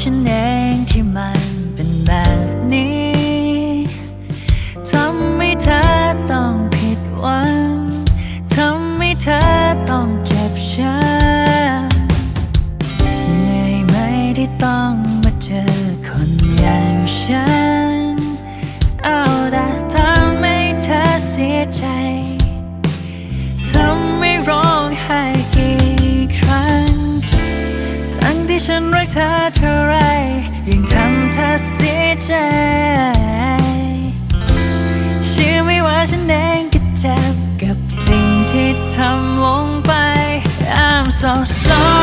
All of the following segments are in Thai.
ฉันเองที่มันเป็นแบบนี้ ทำให้เธอต้องผิดหวัง ทำให้เธอต้องเจ็บช้ำเหนื่อยไหมที่ต้องมาเจอคนอย่างฉัน ที่ฉันรักเธอเท่าไรยิ่งทำเธอเสียใจเชื่อไม่ว่าฉันเองก็เจ็บกับสิ่งที่ทำลงไป I'm so sorry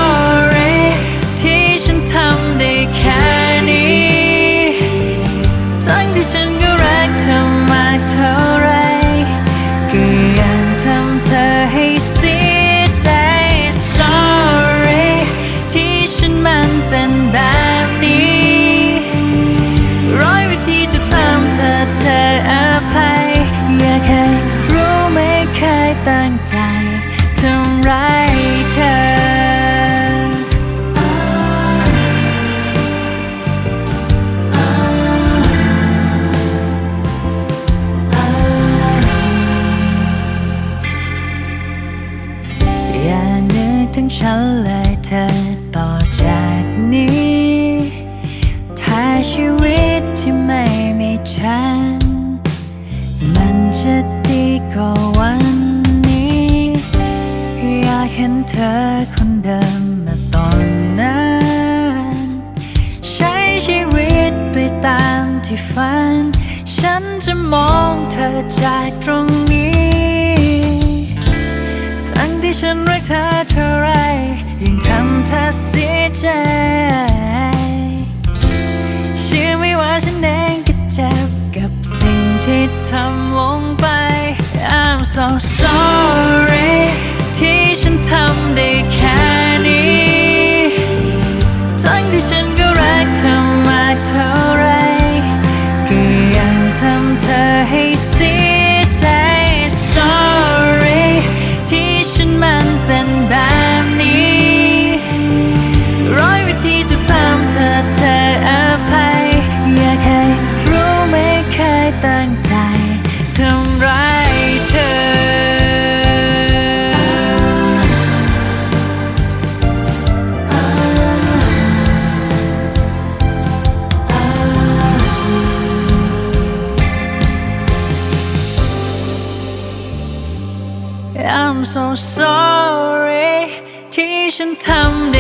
อต่อจากนี้ ถ้าชีวิตที่ไม่มีฉัน มันจะดีกว่าวันนี้ อยากเห็นเธอคนเดิมมาตอนนั้น ใช้ชีวิตไปตามที่ฝัน ฉันจะมองเธอจากตรงนี้ ทั้งที่ฉันรักเธอเท่าไร 啊伤 I'm so sorry ที่ฉันทำ